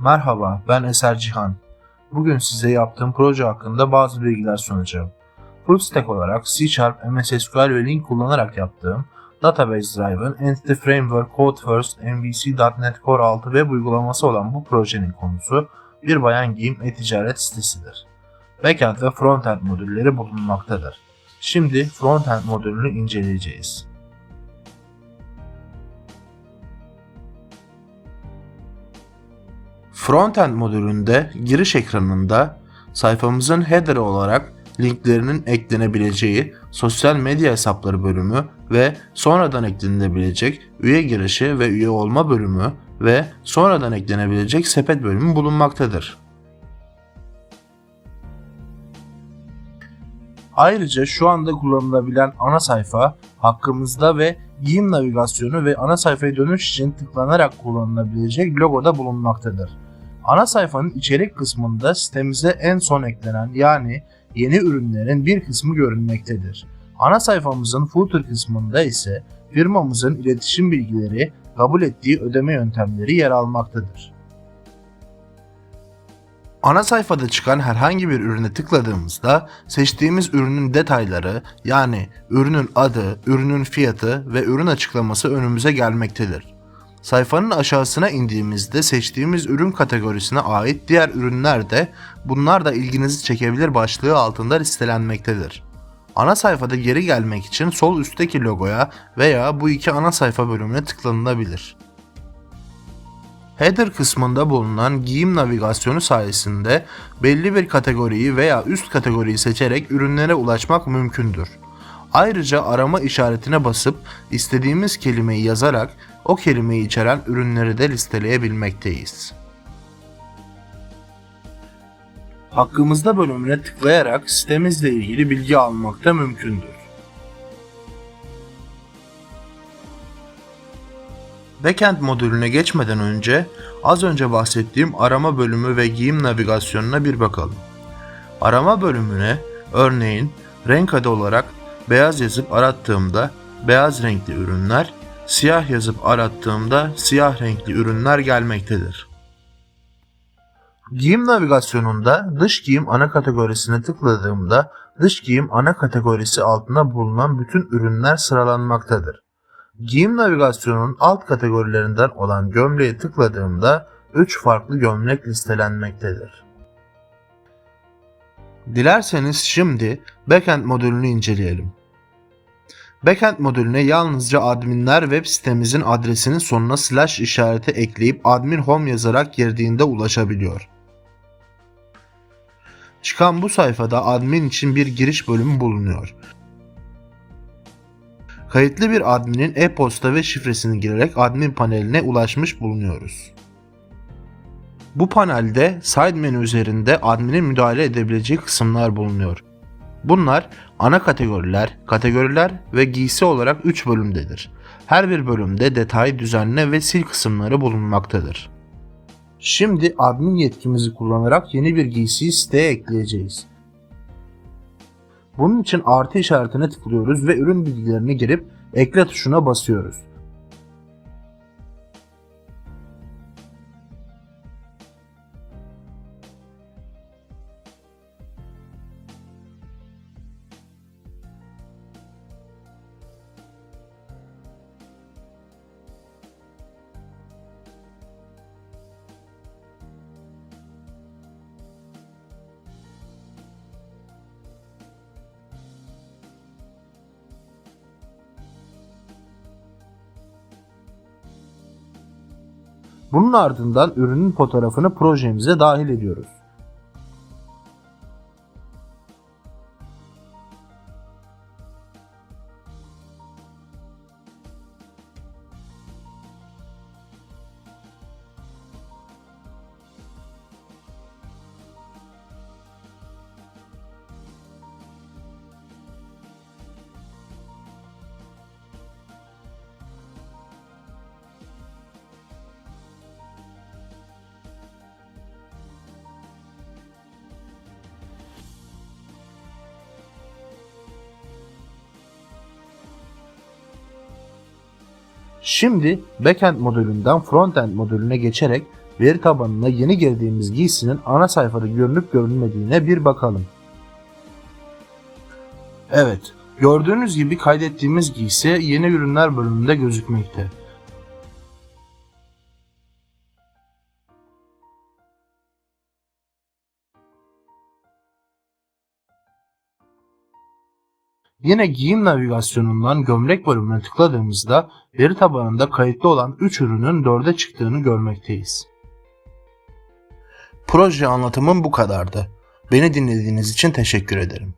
Merhaba, ben Eser Cihan. Bugün size yaptığım proje hakkında bazı bilgiler sunacağım. Full stack olarak C Sharp, MS SQL ve Link kullanarak yaptığım Database Driven Entity Framework Code First MVC.NET Core 6 web uygulaması olan bu projenin konusu bir bayan giyim e-ticaret sitesidir. Backend ve frontend modülleri bulunmaktadır. Şimdi frontend modülünü inceleyeceğiz. Frontend modülünde giriş ekranında sayfamızın header olarak linklerinin eklenebileceği sosyal medya hesapları bölümü ve sonradan eklenebilecek üye girişi ve üye olma bölümü ve sonradan eklenebilecek sepet bölümü bulunmaktadır. Ayrıca şu anda kullanılabilen ana sayfa hakkımızda ve giyim navigasyonu ve ana sayfaya dönüş için tıklanarak kullanılabilecek logoda bulunmaktadır. Ana sayfanın içerik kısmında sitemize en son eklenen yani yeni ürünlerin bir kısmı görünmektedir. Ana sayfamızın footer kısmında ise firmamızın iletişim bilgileri, kabul ettiği ödeme yöntemleri yer almaktadır. Ana sayfada çıkan herhangi bir ürüne tıkladığımızda seçtiğimiz ürünün detayları yani ürünün adı, ürünün fiyatı ve ürün açıklaması önümüze gelmektedir. Sayfanın aşağısına indiğimizde seçtiğimiz ürün kategorisine ait diğer ürünler de bunlar da ilginizi çekebilir başlığı altında listelenmektedir. Ana sayfada geri gelmek için sol üstteki logoya veya bu iki ana sayfa bölümüne tıklanılabilir. Header kısmında bulunan giyim navigasyonu sayesinde belli bir kategoriyi veya üst kategoriyi seçerek ürünlere ulaşmak mümkündür. Ayrıca arama işaretine basıp istediğimiz kelimeyi yazarak o kelimeyi içeren ürünleri de listeleyebilmekteyiz. Hakkımızda bölümüne tıklayarak sitemizle ilgili bilgi almak da mümkündür. Backend modülüne geçmeden önce az önce bahsettiğim arama bölümü ve giyim navigasyonuna bir bakalım. Arama bölümüne örneğin renk adı olarak beyaz yazıp arattığımda beyaz renkli ürünler, siyah yazıp arattığımda siyah renkli ürünler gelmektedir. Giyim navigasyonunda dış giyim ana kategorisine tıkladığımda dış giyim ana kategorisi altında bulunan bütün ürünler sıralanmaktadır. Giyim navigasyonunun alt kategorilerinden olan gömleğe tıkladığımda 3 farklı gömlek listelenmektedir. Dilerseniz şimdi backend modülünü inceleyelim. Backend modülüne yalnızca adminler web sitemizin adresinin sonuna slash işareti ekleyip admin home yazarak girdiğinde ulaşabiliyor. Çıkan bu sayfada admin için bir giriş bölümü bulunuyor. Kayıtlı bir adminin e-posta ve şifresini girerek admin paneline ulaşmış bulunuyoruz. Bu panelde side menü üzerinde adminin müdahale edebileceği kısımlar bulunuyor. Bunlar ana kategoriler, kategoriler ve giysi olarak 3 bölümdedir. Her bir bölümde detay, düzenle ve sil kısımları bulunmaktadır. Şimdi admin yetkimizi kullanarak yeni bir giysiyi siteye ekleyeceğiz. Bunun için artı işaretine tıklıyoruz ve ürün bilgilerini girip ekle tuşuna basıyoruz. Bunun ardından ürünün fotoğrafını projemize dahil ediyoruz. Şimdi backend modülünden frontend modülüne geçerek veri tabanına yeni girdiğimiz giysinin ana sayfada görünüp görünmediğine bir bakalım. Evet, gördüğünüz gibi kaydettiğimiz giysi yeni ürünler bölümünde gözükmekte. Yine giyim navigasyonundan gömlek bölümüne tıkladığımızda veri tabanında kayıtlı olan 3 ürünün 4'e çıktığını görmekteyiz. Proje anlatımım bu kadardı. Beni dinlediğiniz için teşekkür ederim.